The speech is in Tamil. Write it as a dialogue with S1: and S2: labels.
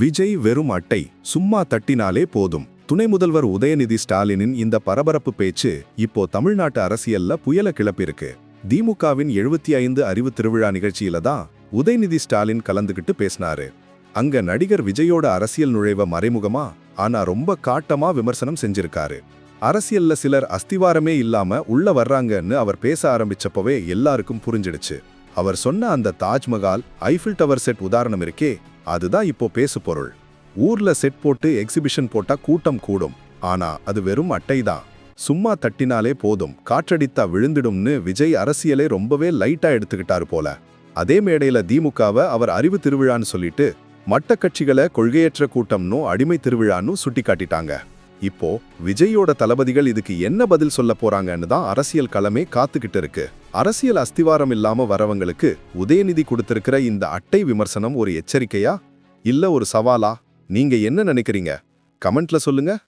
S1: விஜய் வெறும் அட்டை சும்மா தட்டினாலே போதும். துணை முதல்வர் உதயநிதி ஸ்டாலினின் இந்த பரபரப்பு பேச்சு இப்போ தமிழ்நாட்டு அரசியல்ல புயல கிளப்பிருக்கு. திமுகவின் எழுபத்தி ஐந்து அறிவு திருவிழா நிகழ்ச்சியில தான் உதயநிதி ஸ்டாலின் கலந்துகிட்டு பேசினாரு. அங்க நடிகர் விஜயோட அரசியல் நுழைவ மறைமுகமா ஆனா ரொம்ப காட்டமா விமர்சனம் செஞ்சிருக்காரு. அரசியல்ல சிலர் அஸ்திவாரமே இல்லாம உள்ள வர்றாங்கன்னு அவர் பேச ஆரம்பிச்சப்பவே எல்லாருக்கும் புரிஞ்சிடுச்சு. அவர் சொன்ன அந்த தாஜ்மஹால் ஐஃபில் டவர் செட் உதாரணம் இருக்கே அதுதான் இப்போ பேசு பொருள் ஊர்ல செட் போட்டு எக்ஸிபிஷன் போட்டா கூட்டம் கூடும். ஆனா அது வெறும் அட்டைதான் சும்மா தட்டினாலே போதும். காற்றடித்தா விழுந்துடும்னு விஜய் அரசியலே ரொம்பவே லைட்டா எடுத்துக்கிட்டாரு போல. அதே மேடையில திமுகவை அவர் அறிவு திருவிழான்னு சொல்லிட்டு மட்ட கட்சிகளை கொள்கையற்ற கூட்டம்னும் அடிமை திருவிழான்னு சுட்டி காட்டிட்டாங்க இப்போ விஜயோட தளபதிகள் இதுக்கு என்ன பதில் சொல்ல போறாங்கன்னு தான் அரசியல் களமே காத்துக்கிட்டு இருக்கு. அரசியல் அஸ்திவாரம் இல்லாம வரவங்களுக்கு உதயநிதி கொடுத்திருக்கிற இந்த அட்டை விமர்சனம் ஒரு எச்சரிக்கையா? இல்ல ஒரு சவாலா? நீங்க என்ன நினைக்கிறீங்க? கமெண்ட்ல சொல்லுங்க.